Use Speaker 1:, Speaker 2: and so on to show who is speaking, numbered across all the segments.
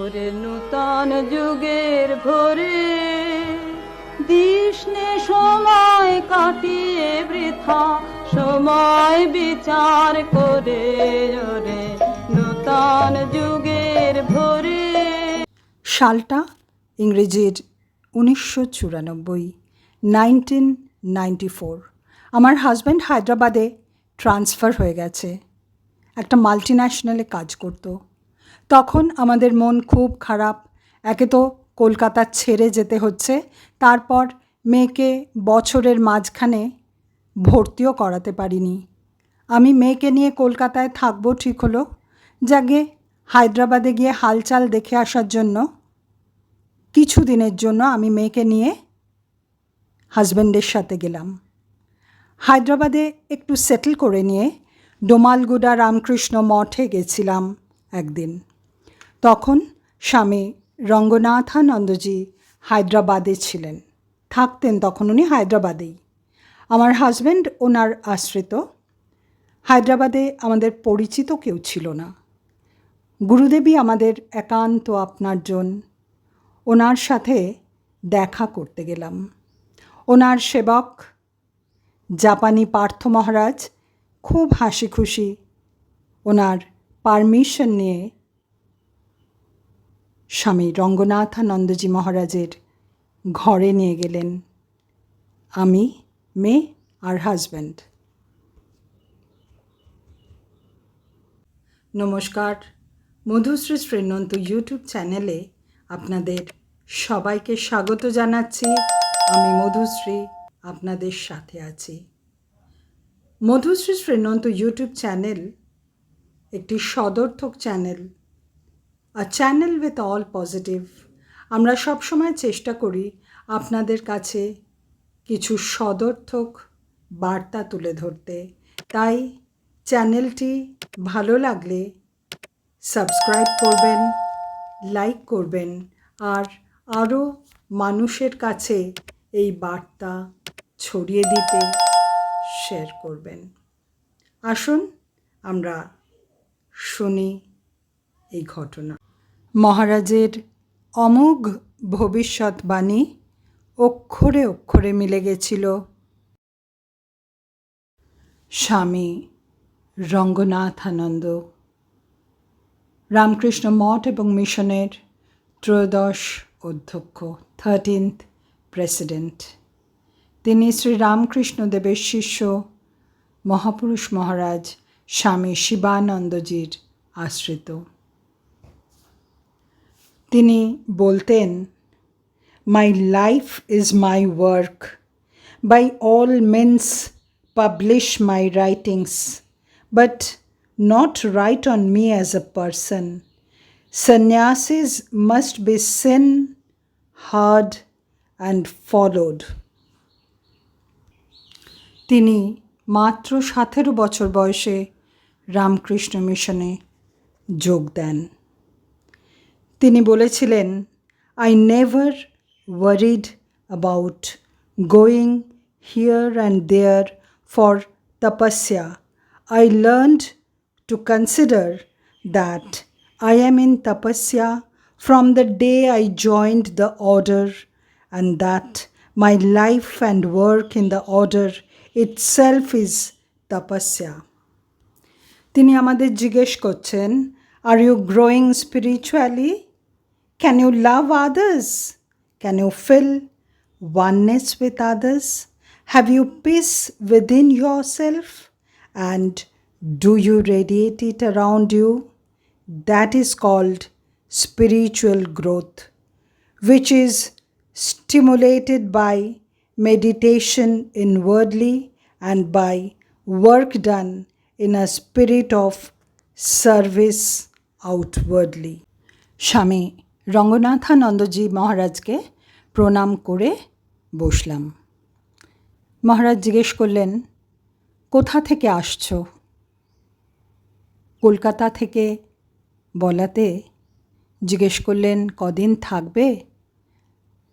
Speaker 1: ওরে নূতন যুগের ভোরে দিসনে সময় কাটিয়ে বৃথা, সময় বিচার করে ওরে নূতন যুগের ভোরে।
Speaker 2: সালটা ইংরেজির উনিশশো চুরানব্বই নাইনটিন নাইনটি ফোর আমার হাজব্যান্ড হায়দ্রাবাদে ট্রান্সফার হয়ে গেছে। একটা মাল্টি ন্যাশনালে কাজ করত। তখন আমাদের মন খুব খারাপ। একে তো কলকাতা ছেড়ে যেতে হচ্ছে। তারপর মেয়েকে বছরের মাঝখানে ভর্তিও করাতে পারিনি। আমি মেয়েকে নিয়ে কলকাতায় থাকব ঠিক হলো। যাগে হায়দ্রাবাদে গিয়ে হালচাল দেখে আসার জন্য। কিছু দিনের জন্য আমি মেয়েকে নিয়ে হাজব্যান্ডের সাথে গেলাম। হায়দ্রাবাদে একটু সেটেল করে নিয়ে ডোমালগুড়া রামকৃষ্ণ মঠে গেছিলাম একদিন। তখন স্বামী রঙ্গনাথানন্দজি হায়দ্রাবাদে ছিলেন। থাকতেন তখন উনি হায়দ্রাবাদেই। আমার হাজব্যান্ড ওনার আশ্রিত। হায়দ্রাবাদে আমাদের পরিচিত কেউ ছিল না। গুরুদেবী আমাদের একান্ত আপনার জন। ওনার সাথে দেখা করতে গেলাম। ওনার সেবক, জাপানি পার্থ মহারাজ, খুব হাসি খুশি ওনার পারমিশন নিয়ে স্বামী রঙ্গনাথানন্দজি মহারাজের ঘরে নিয়ে গেলেন। আমি, মেয়ে আর হাজব্যান্ড নমস্কার। মধুশ্রী শ্রীনন্ত ইউটিউব চ্যানেলে আপনাদের সবাইকে স্বাগত জানাচ্ছি। আমি মধুশ্রী, আপনাদের সাথে আছি। মধুশ্রী শ্রীনন্ত ইউটিউব চ্যানেল একটি সদর্থক channel. A channel with all positive আমরা সবসময় চেষ্টা করি আপনাদের কাছে কিছু সদর্থক বার্তা তুলে ধরতে। তাই চ্যানেলটি ভালো লাগলে সাবস্ক্রাইব করবেন, লাইক করবেন আর আরও মানুষের কাছে এই বার্তা ছড়িয়ে দিতে শেয়ার করবেন। আসুন আমরা শুনি এই ঘটনা। মহারাজের অমোঘ ভবিষ্যৎবাণী অক্ষরে অক্ষরে মিলে গেছিল। স্বামী রঙ্গনাথানন্দ। রামকৃষ্ণ মঠ এবং মিশনের ত্রয়োদশ অধ্যক্ষ থার্টিন্থ প্রেসিডেন্ট তিনি শ্রী রামকৃষ্ণদেবের শিষ্য, মহাপুরুষ মহারাজ স্বামী শিবানন্দজির আশ্রিত। তিনি বলতেন my life is my work by all means publish my writings but not write on me as a person sannyasis must be seen, heard, and followed. তিনি মাত্র সতেরো বছর বয়সে রামকৃষ্ণ মিশনে যোগ দেন তিনি বলেছিলেন I never worried about going here and there for তপস্যা I learned to consider that I am in tapasya from the day I joined the order, and that my life and work in the order itself is tapasya. তিনি আমাদের জিজ্ঞেস করছেন are you growing spiritually can you love others? Can you feel oneness with others? Have you peace within yourself? And do you radiate it around you? That is called spiritual growth, which is stimulated by meditation inwardly and by work done in a spirit of service outwardly. Shami, Ranganathanandaji মহারাজকে প্রণাম করে বসলাম। মহারাজ জিজ্ঞেস করলেন, কোথা থেকে আসছো? কলকাতা থেকে বলাতে? জিজ্ঞেস করলেন, কদিন থাকবে?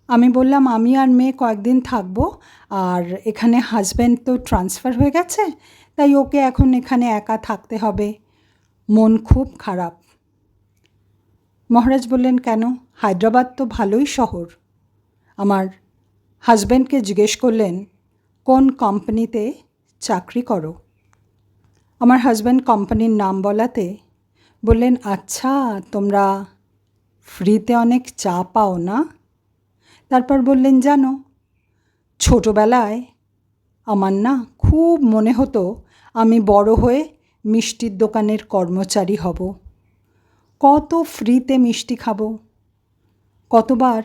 Speaker 2: আমি বললাম, আমি আর মেয়ে কয়েকদিন থাকব, আর এখানে হাজব্যান্ড তো ট্রান্সফার হয়ে গেছে, তাই ওকে এখন এখানে একা থাকতে হবে। মন খুব খারাপ। মহারাজ বললেন, কেন? হায়দ্রাবাদ তো ভালোই শহর। আমার হাজব্যান্ডকে জিজ্ঞেস করলেন, কোন কোম্পানিতে চাকরি করো? আমার হাজব্যান্ড কোম্পানির নাম বলাতে বললেন আচ্ছা তোমরা ফ্রিতে অনেক চা পাও না? তারপর বললেন, জানো, ছোটোবেলায় আমার না খুব মনে হতো আমি বড় হয়ে মিষ্টির দোকানের কর্মচারী হব। কত ফ্রিতে মিষ্টি খাব? কতবার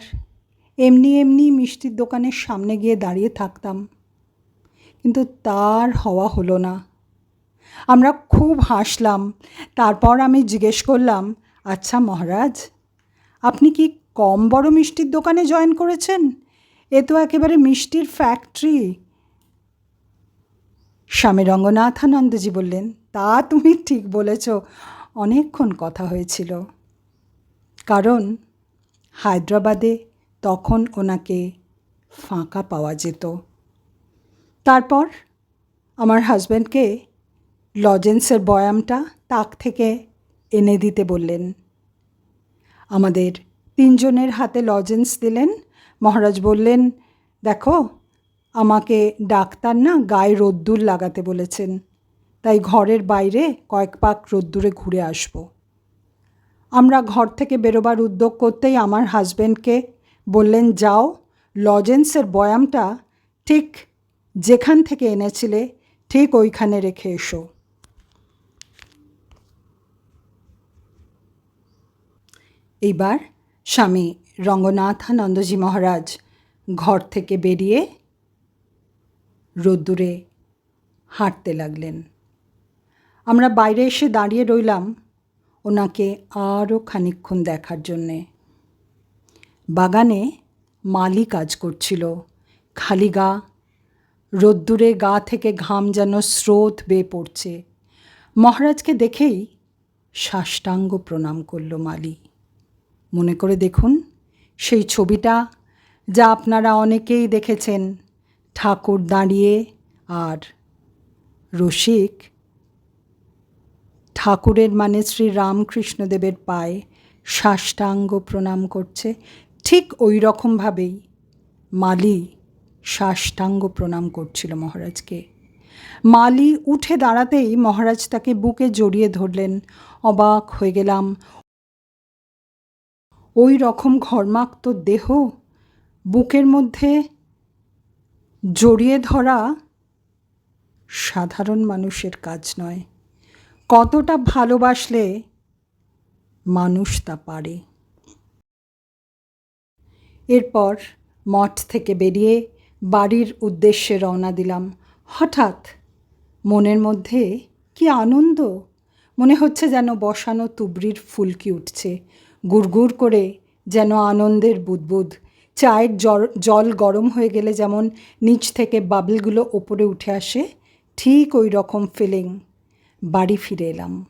Speaker 2: এমনি এমনি মিষ্টির দোকানের সামনে গিয়ে দাঁড়িয়ে থাকতাম। কিন্তু তার হওয়া হলো না। আমরা খুব হাসলাম। তারপর আমি জিজ্ঞেস করলাম আচ্ছা মহারাজ, আপনি কি কম বড় মিষ্টির দোকানে জয়েন করেছেন? এ তো একেবারে মিষ্টির ফ্যাক্টরি স্বামী রঙ্গনাথানন্দজি বললেন, তা তুমি ঠিক বলেছ। অনেকক্ষণ কথা হয়েছিল। কারণ হায়দ্রাবাদে তখন ওনাকে ফাঁকা পাওয়া যেত। তারপর আমার হাজব্যান্ডকে লজেন্সের বয়ামটা তাক থেকে এনে দিতে বললেন। আমাদের তিনজনের হাতে লজেন্স দিলেন। মহারাজ বললেন, দেখো, আমাকে ডাক্তার না গায়ে রোদ্দুর লাগাতে বলেছেন। তাই ঘরের বাইরে কয়েক পাক রোদ্দুরে ঘুরে আসব। আমরা ঘর থেকে বেরোবার উদ্যোগ করতেই আমার হাজব্যান্ডকে বললেন, যাও, লজেন্সের বয়ামটা ঠিক যেখান থেকে এনেছিলে, ঠিক ওইখানে রেখে এসো। এইবার স্বামী রঙ্গনাথানন্দজি মহারাজ ঘর থেকে বেরিয়ে রোদ্দুরে হাঁটতে লাগলেন। আমরা বাইরে এসে দাঁড়িয়ে রইলাম ওনাকে আরও খানিক্ষণ দেখার জন্যে। বাগানে মালি কাজ করছিল। খালি গা, রোদ্দুরে গা থেকে ঘাম যেন স্রোত বেয়ে পড়ছে। মহারাজকে দেখেই সাষ্টাঙ্গ প্রণাম করল মালি। মনে করে দেখুন, সেই ছবিটা যা আপনারা অনেকেই দেখেছেন, ঠাকুর দাঁড়িয়ে আর রসিক ঠাকুরের মানে শ্রী রামকৃষ্ণদেবের পায়ে সাষ্টাঙ্গ প্রণাম করছে। ঠিক ওই রকমভাবেই মালি সাষ্টাঙ্গ প্রণাম করছিল মহারাজকে। মালি উঠে দাঁড়াতেই মহারাজ তাকে বুকে জড়িয়ে ধরলেন। অবাক হয়ে গেলাম। ওই রকম ঘর্মাক্ত দেহ বুকের মধ্যে জড়িয়ে ধরা সাধারণ মানুষের কাজ নয়। কতটা ভালোবাসলে মানুষ তা পারে। এরপর মঠ থেকে বেরিয়ে বাড়ির উদ্দেশ্যে রওনা দিলাম। হঠাৎ মনের মধ্যে কি আনন্দ! মনে হচ্ছে যেন বসানো তুবড়ির ফুলকি উঠছে। গুড়গুড় করে যেন আনন্দের বুদবুদ। চায়ের জল গরম হয়ে গেলে যেমন নিচ থেকে বাবলগুলো ওপরে উঠে আসে, ঠিক ওই রকম ফিলিং বাড়ি ফিরে এলাম।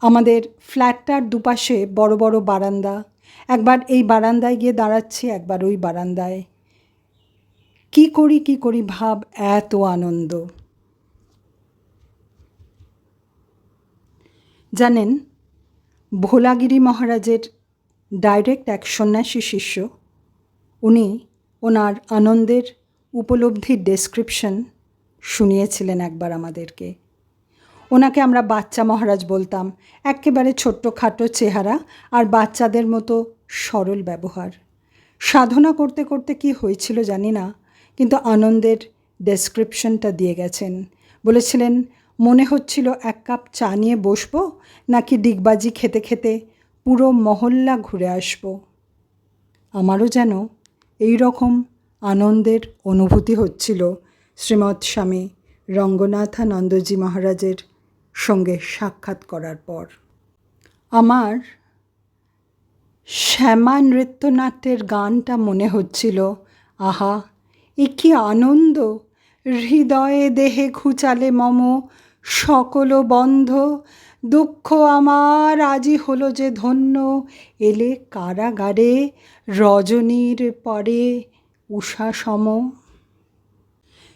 Speaker 2: আমাদের ফ্ল্যাটটার দুপাশে বড় বড় বারান্দা। একবার এই বারান্দায় গিয়ে দাঁড়াচ্ছি, একবার ওই বারান্দায়। কি করি কি করি ভাব, এত আনন্দ। জানেন, ভোলাগিরি মহারাজের ডাইরেক্ট এক সন্ন্যাসী শিষ্য। উনি ওনার আনন্দের উপলব্ধির ডেসক্রিপশন শুনিয়েছিলেন একবার আমাদেরকে। ওনাকে আমরা বাচ্চা মহারাজ বলতাম। একেবারে ছোট্ট খাটো চেহারা আর বাচ্চাদের মতো সরল ব্যবহার। সাধনা করতে করতে কি হয়েছিল জানি না, কিন্তু আনন্দের ডেসক্রিপশনটা দিয়ে গেছেন। বলেছিলেন, মনে হচ্ছিল এক কাপ চা নিয়ে বসবো, নাকি ডিগবাজি খেতে খেতে পুরো মহল্লা ঘুরে আসব। আমারও যেন এই রকম আনন্দের অনুভূতি হচ্ছিল শ্রীমৎ স্বামী রঙ্গনাথানন্দজি মহারাজের সঙ্গে সাক্ষাৎ করার পর। আমার শ্যামা নৃত্যনাট্যের গানটা মনে হচ্ছিল, আহা, এ কি আনন্দ! হৃদয়ে দেহে খুচালে মম, সকল বন্ধ, দুঃখ আমার আজি হলো যে ধন্য। এলে কারাগারে রজনীর পরে উষা সম।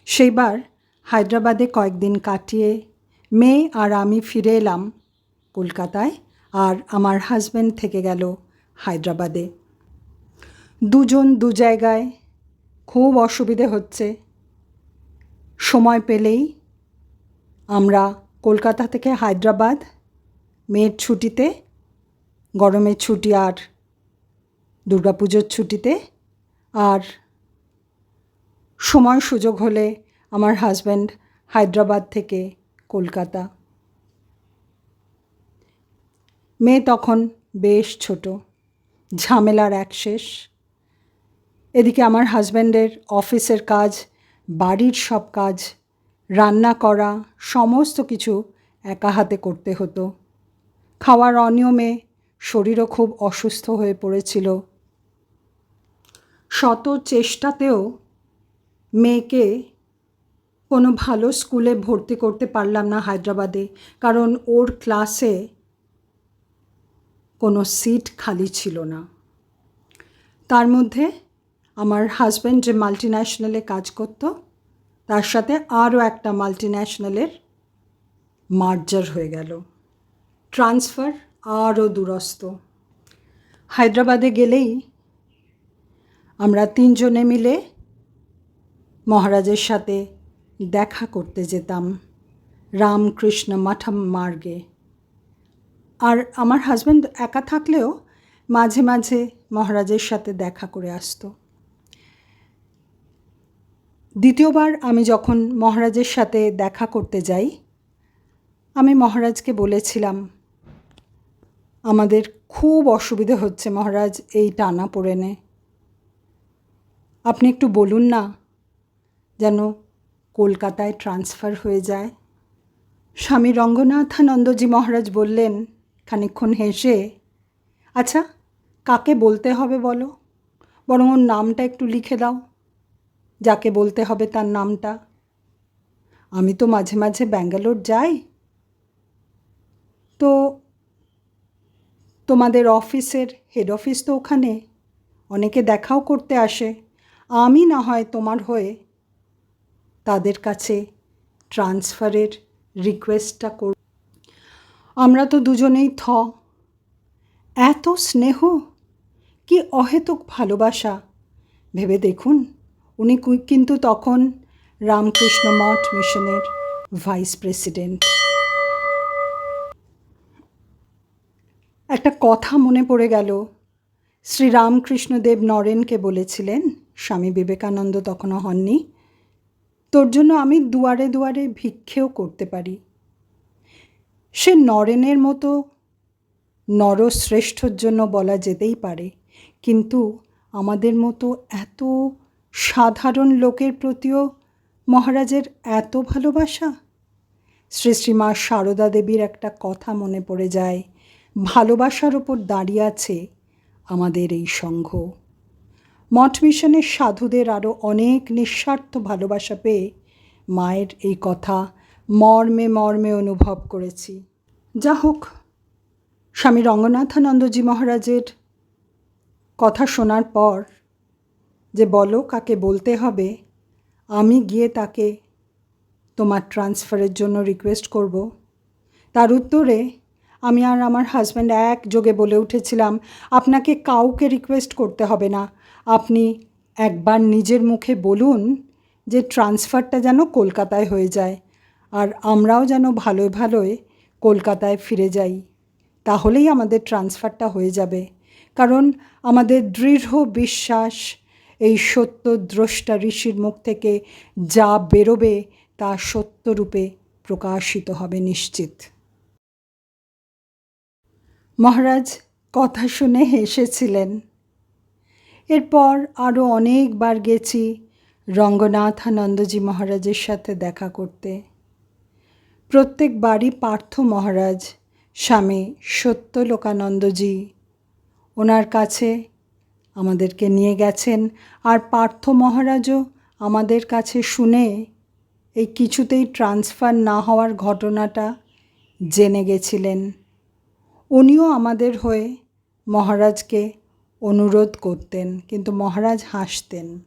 Speaker 2: সেইবার হায়দ্রাবাদে কয়েকদিন কাটিয়ে মেয়ে আর আমি ফিরে এলাম কলকাতায় আর আমার হাজব্যান্ড থেকে গেল হায়দ্রাবাদে। দুজন দু জায়গায় খুব অসুবিধে হচ্ছে। সময় পেলেই আমরা কলকাতা থেকে হায়দ্রাবাদ, মেয়ের ছুটিতে গরমের ছুটি আর দুর্গাপুজোর ছুটিতে আর সময় সুযোগ হলে আমার হাজব্যান্ড হায়দ্রাবাদ থেকে কলকাতা। মেয়ে তখন বেশ ছোট, ঝামেলার এক শেষ। এদিকে আমার হাজব্যান্ডের অফিসের কাজ, বাড়ির সব কাজ, রান্না করা, সমস্ত কিছু একা হাতে করতে হতো। খাওয়ার অনিয়মে শরীরও খুব অসুস্থ হয়ে পড়েছিল। শত চেষ্টাতেও মেয়েকে কোনো ভালো স্কুলে ভর্তি করতে পারলাম না হায়দ্রাবাদে, কারণ ওর ক্লাসে কোনো সিট খালি ছিল না। তার মধ্যে আমার হাজব্যান্ড যে মাল্টি ন্যাশনালে কাজ করত, তার সাথে আরও একটা মাল্টি ন্যাশনালের মার্জার হয়ে গেল। ট্রান্সফার আরও দূরস্থ হায়দ্রাবাদে গেলেই আমরা তিনজনে মিলে মহারাজের সাথে দেখা করতে যেতাম রামকৃষ্ণ মাঠাম মার্গে। আর আমার হাজব্যান্ড একা থাকলেও মাঝে মাঝে মহারাজের সাথে দেখা করে আসতো। দ্বিতীয়বার আমি যখন মহারাজের সাথে দেখা করতে যাই, আমি মহারাজকে বলেছিলাম, আমাদের খুব অসুবিধে হচ্ছে মহারাজ এই টানা পড়েনে। আপনি একটু বলুন না, যেন কলকাতায় ট্রান্সফার হয়ে যায়। স্বামী রঙ্গনাথানন্দজি মহারাজ বললেন খানিক্ষণ হেসে আচ্ছা কাকে বলতে হবে বলো? বরং ওর নামটা একটু লিখে দাও। যাকে বলতে হবে তার নামটা। আমি তো মাঝে মাঝে ব্যাঙ্গালোর যাই। তো, তোমাদের অফিসের হেড অফিস তো ওখানে। অনেকে দেখাও করতে আসে। আমি না হয় তোমার হয়ে তাদের কাছে ট্রান্সফারের রিকোয়েস্টটা কর। আমরা তো দুজনেই থ। এত স্নেহ? কি অহেতুক ভালোবাসা? ভেবে দেখুন, উনি কিন্তু তখন রামকৃষ্ণ মঠ মিশনের ভাইস প্রেসিডেন্ট একটা কথা মনে পড়ে গেল। শ্রী রামকৃষ্ণদেব নরেনকে বলেছিলেন, স্বামী বিবেকানন্দ তখনও হননি। তোর জন্য আমি দুয়ারে দুয়ারে ভিক্ষেও করতে পারি। সে নরেনের মতো নরশ্রেষ্ঠর জন্য বলা যেতেই পারে, কিন্তু আমাদের মতো এত সাধারণ লোকের প্রতিও মহারাজের এত ভালোবাসা? শ্রী শ্রীমা সারদা দেবীর একটা কথা মনে পড়ে যায়, ভালোবাসার ওপর দাঁড়িয়ে আছে আমাদের এই সংঘ। মঠ মিশনের সাধুদের আরও অনেক নিঃস্বার্থ ভালোবাসা পেয়ে মায়ের এই কথা মর্মে মর্মে অনুভব করেছি। যা হোক, স্বামী রঙ্গনাথানন্দজি মহারাজের কথা শোনার পর যে বলো কাকে বলতে হবে, আমি গিয়ে তাকে তোমার ট্রান্সফারের জন্য রিকোয়েস্ট করব। তার উত্তরে, আমি আর আমার হাজব্যান্ড একযোগে বলে উঠেছিলাম, আপনাকে কাউকে রিকোয়েস্ট করতে হবে না। আপনি একবার নিজের মুখে বলুন যে ট্রান্সফারটা যেন কলকাতায় হয়ে যায় আর আমরাও যেন ভালোই ভালোয় কলকাতায় ফিরে যাই, তাহলেই আমাদের ট্রান্সফারটা হয়ে যাবে। কারণ আমাদের দৃঢ় বিশ্বাস এই সত্য দ্রষ্টা ঋষির মুখ থেকে যা বেরোবে তা সত্যরূপে প্রকাশিত হবে নিশ্চিত। মহারাজ, কথা শুনে হেসেছিলেন। এরপর আরও অনেকবার গেছি রঙ্গনাথানন্দজি মহারাজের সাথে দেখা করতে। প্রত্যেকবারই পার্থ মহারাজ, স্বামী সত্যলোকানন্দজি ওনার কাছে আমাদেরকে নিয়ে গেছেন আর পার্থ মহারাজও আমাদের কাছে শুনে এই কিছুতেই ট্রান্সফার না হওয়ার ঘটনাটা জেনে গেছিলেন। উনিও আমাদের হয়ে মহারাজকে অনুরোধ করতেন, কিন্তু মহারাজ হাসতেন।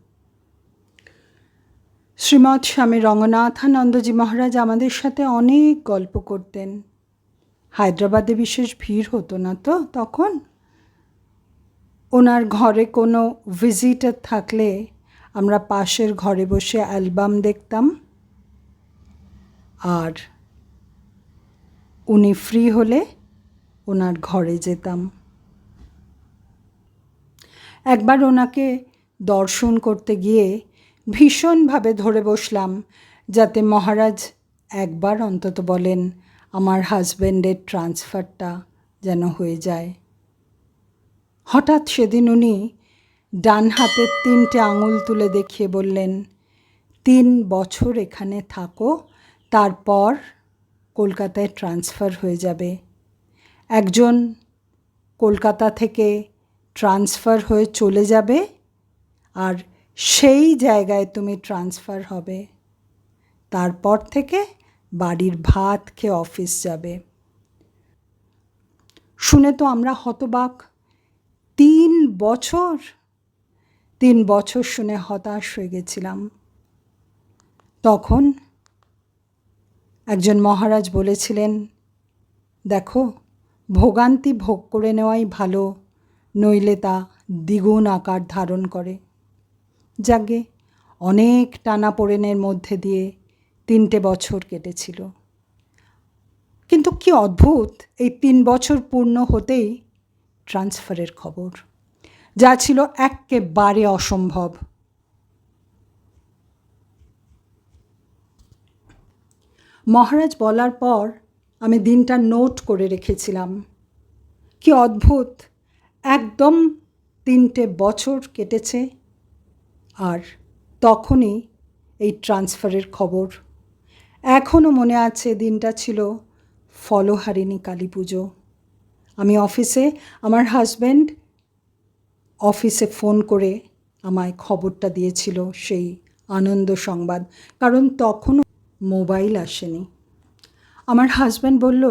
Speaker 2: শ্রীমৎ স্বামী রঙ্গনাথানন্দজি মহারাজ আমাদের সাথে অনেক গল্প করতেন। হায়দ্রাবাদে বিশেষ ভিড় হতো না তো, তখন ওনার ঘরে কোনো ভিজিটার থাকলে আমরা পাশের ঘরে বসে অ্যালবাম দেখতাম। আর উনি ফ্রি হলে ওনার ঘরে যেতাম। একবার ওনাকে দর্শন করতে গিয়ে ভীষণভাবে ধরে বসলাম, যাতে মহারাজ একবার অন্তত বলেন, আমার হাজব্যান্ডের ট্রান্সফারটা যেন হয়ে যায়। হঠাৎ সেদিন উনি ডান হাতের তিনটে আঙুল তুলে দেখিয়ে বললেন, তিন বছর এখানে থাকো, তারপর কলকাতায় ট্রান্সফার হয়ে যাবে। একজন কলকাতা থেকে ট্রান্সফার হয়ে চলে যাবে আর সেই জায়গায় তুমি ট্রান্সফার হবে। তারপর থেকে বাড়ির ভাত খেয়ে অফিস যাবে। শুনে তো আমরা হতবাক। তিন বছর তিন বছর শুনে হতাশ হয়ে গেছিলাম। তখন একজন মহারাজ বলেছিলেন, দেখো, ভোগান্তি ভোগ করে নেওয়াই ভালো। নইলে তা দ্বিগুণ আকার ধারণ করে। যাগে অনেক টানা টানাপোড়েনের মধ্যে দিয়ে তিনটে বছর কেটেছিল। কিন্তু কি অদ্ভুত, এই তিন বছর পূর্ণ হতেই ট্রান্সফারের খবর, যা ছিল একেবারে অসম্ভব। মহারাজ বলার পর আমি দিনটা নোট করে রেখেছিলাম। কি অদ্ভুত একদম তিনটে বছর কেটেছে আর তখনই এই ট্রান্সফারের খবর। এখনও মনে আছে দিনটা ছিল ফলহারিণী কালী পুজো। আমি অফিসে, আমার হাজব্যান্ড অফিসে ফোন করে আমায় খবরটা দিয়েছিল সেই আনন্দ সংবাদ। কারণ তখনও মোবাইল আসেনি। আমার হাজব্যান্ড বলল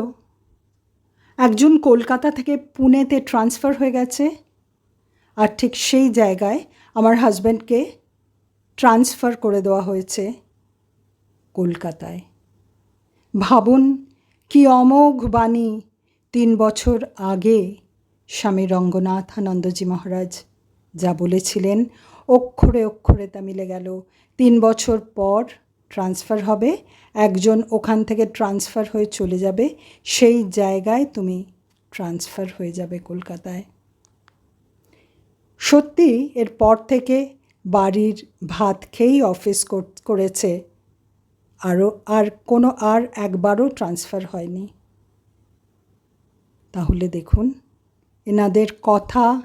Speaker 2: একজন কলকাতা থেকে পুনেতে ট্রান্সফার হয়ে গেছে আর ঠিক সেই জায়গায় আমার হাজব্যান্ডকে ট্রান্সফার করে দেওয়া হয়েছে কলকাতায়। ভাবুন কি অমোঘ বাণী তিন বছর আগে স্বামী রঙ্গনাথানন্দজি মহারাজ যা বলেছিলেন, অক্ষরে অক্ষরে তা মিলে গেল। তিন বছর পর ট্রান্সফার হবে। একজন ওখান থেকে ট্রান্সফার হয়ে চলে যাবে। সেই জায়গায় তুমি ট্রান্সফার হয়ে যাবে কলকাতায়। সত্যি এরপর থেকে বাড়ির ভাত খেয়েই অফিস করেছে। আরও আর কোনো আর একবারও ট্রান্সফার হয়নি। তাহলে দেখুন এনাদের কথা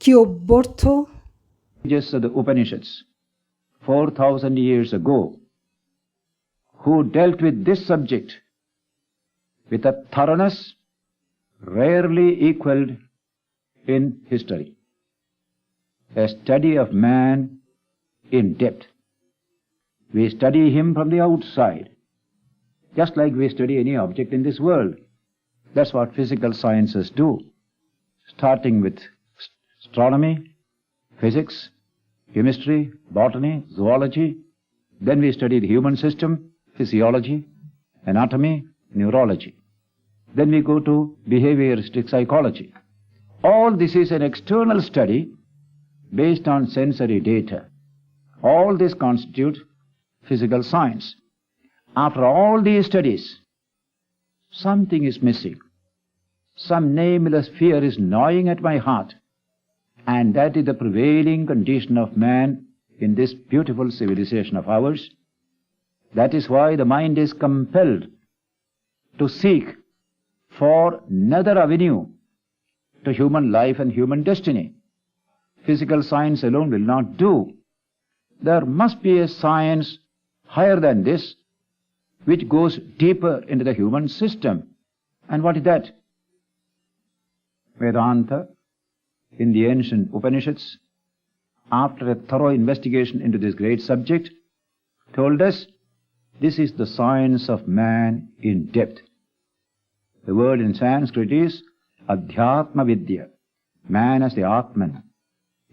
Speaker 2: কি অভ্যর্থ?
Speaker 3: Upanishads, 4,000 years ago, who dealt with this subject with a thoroughness rarely equaled in history. A study of man in depth. We study him from the outside, just like we study any object in this world. That's what physical sciences do, starting with astronomy, physics, chemistry, botany, zoology. Then we study the human system, physiology, anatomy, neurology. Then we go to behavioristic psychology. All this is an external study based on sensory data. All this constitutes physical science. After all these studies, something is missing. Some nameless fear is gnawing at my heart. And that is the prevailing condition of man in this beautiful civilization of ours. That is why the mind is compelled to seek for another avenue to human life and human destiny. Physical science alone will not do. There must be a science higher than this which goes deeper into the human system. And what is that? Vedanta, in the ancient Upanishads, after a thorough investigation into this great subject, told us this is the science of man in depth. The word in Sanskrit is Adhyatma Vidya, man as the Atman,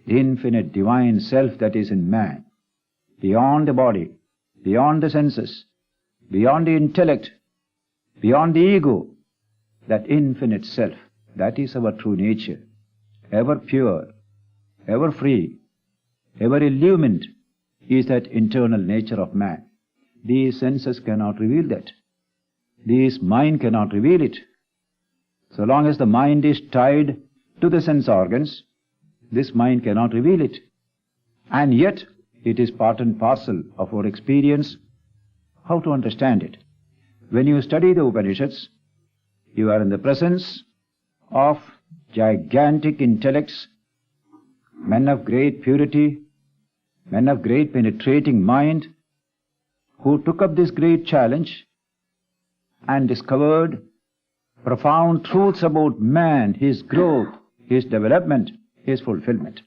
Speaker 3: the infinite divine self that is in man, beyond the body, beyond the senses, beyond the intellect, beyond the ego, that infinite self, That is our true nature, ever pure, ever free, ever illumined is that internal nature of man. These senses cannot reveal that. This mind cannot reveal it. So long as the mind is tied to the sense organs, this mind cannot reveal it. And yet, it is part and parcel of our experience. How to understand it? When you study the Upanishads, you are in the presence of gigantic intellects, men of great purity, men of great penetrating mind, who took up this great challenge and discovered profound truths about man, his growth, his development, his fulfillment.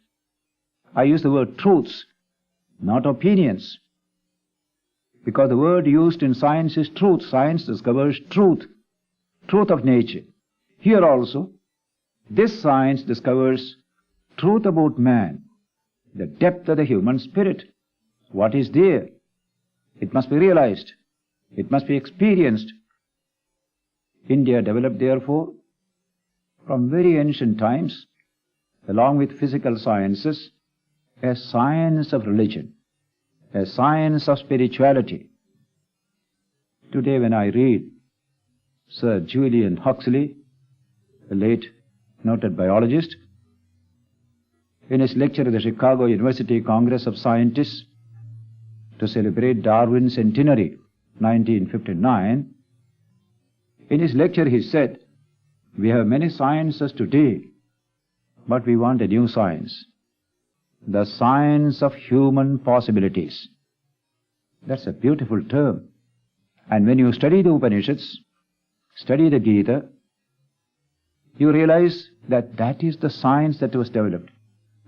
Speaker 3: I use the word truths, not opinions. Because the word used in science is truth. Science discovers truth, truth of nature. Here also, this science discovers truth about man, the depth of the human spirit. What is there? It must be realized. It must be experienced. India developed, therefore, from very ancient times, along with physical sciences, a science of religion, a science of spirituality. Today, when I read Sir Julian Huxley, a late noted biologist, in his lecture at the Chicago University Congress of Scientists to celebrate Darwin's centenary, 1959, in his lecture he said, We have many sciences today, but we want a new science. The science of human possibilities. That's a beautiful term. And when you study the Upanishads, study the Gita, you realize that that is the science that was developed.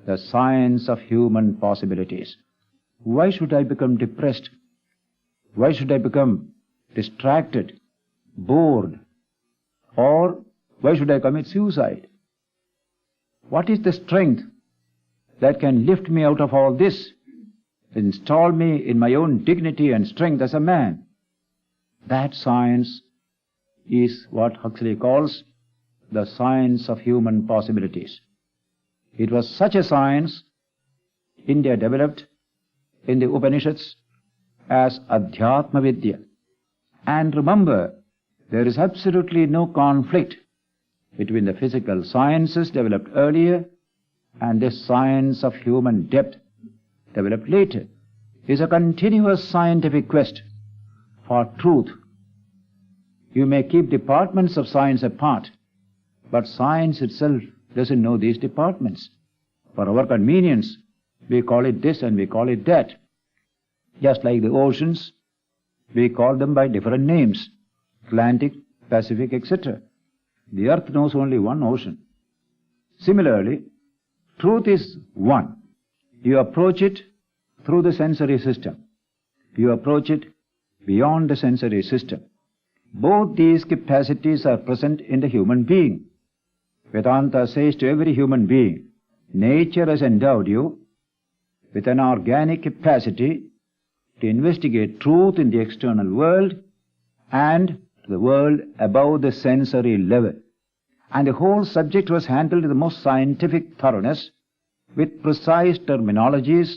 Speaker 3: The science of human possibilities. Why should I become depressed? Why should I become distracted, bored? Or why should I commit suicide? What is the strength that can lift me out of all this, install me in my own dignity and strength as a man? That science is what Huxley calls the science of human possibilities. It was such a science India developed in the Upanishads as Adhyatma Vidya. And remember, there is absolutely no conflict between the physical sciences developed earlier and this science of human depth developed later. It is a continuous scientific quest for truth. You may keep departments of science apart, but science itself doesn't know these departments. For our convenience, we call it this and we call it that. Just like the oceans, we call them by different names Atlantic, Pacific, etc. The earth knows only one ocean. Similarly, truth is one. You approach it through the sensory system. You approach it beyond the sensory system. Both these capacities are present in the human being. Vedanta says to every human being, nature has endowed you with an organic capacity to investigate truth in the external world and the world above the sensory level. And the whole subject was handled with the most scientific thoroughness, with precise terminologies,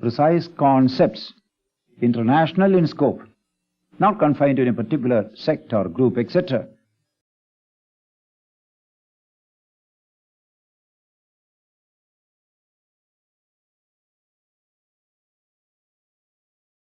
Speaker 3: precise concepts, international in scope, not confined to any particular sect or group, etc.